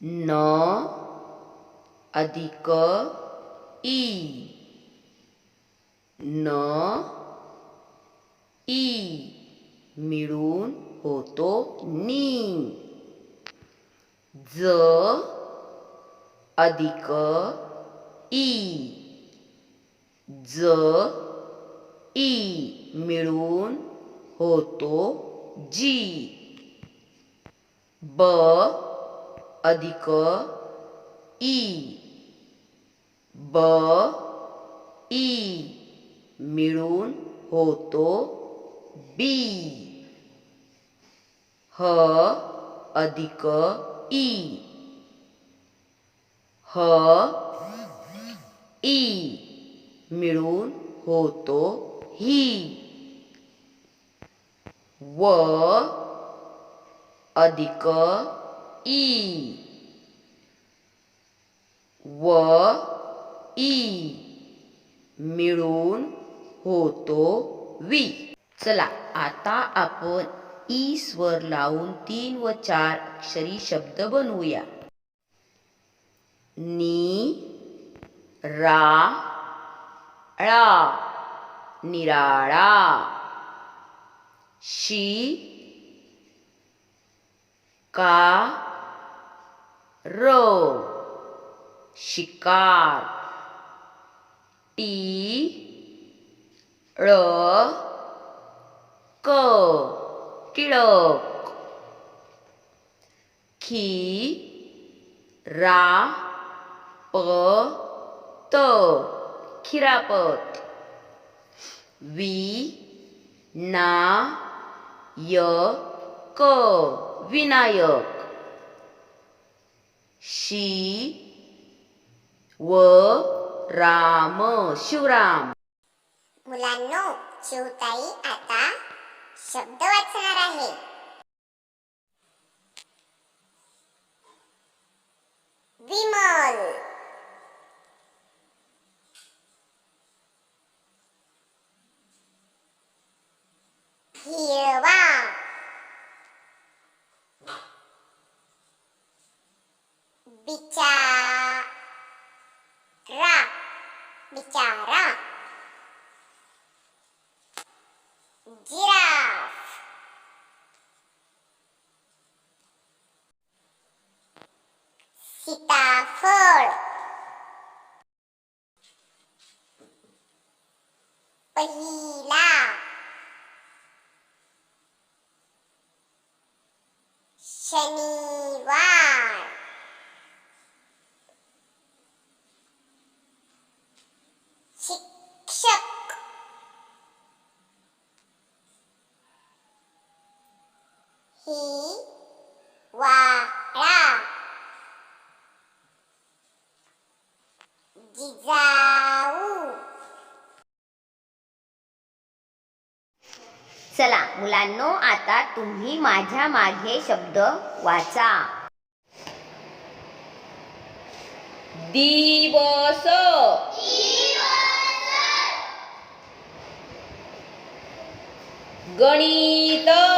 न अधिक ई। न ई मिळून होतो नी। ज अधिक ई। ज ई मिळून होतो जी। ब अधिक ई, ब, ई मिळून होतो बी. ह अधिक ई, ह ई मिळून होतो ही. व अधिक ई. व. ई. मिळून होतो वी. चला आता आपण ई स्वर लावून तीन व चार अक्षरी शब्द बनवूया. नी रा ळा निराळा. शी का र शिकार टी ळ क टिळक खी रा प त खिरापत वी ना य क विनायक शी व राम शिवराम मुलांनो शिवताई आता शब्द वाचणार आहे. विम बिचारा जिराफ सीताफळ पहिला शनिवार जिजाऊ. चला मुलांनो आता तुम्ही माझ्या मागे शब्द वाचा. दिवस. गणित.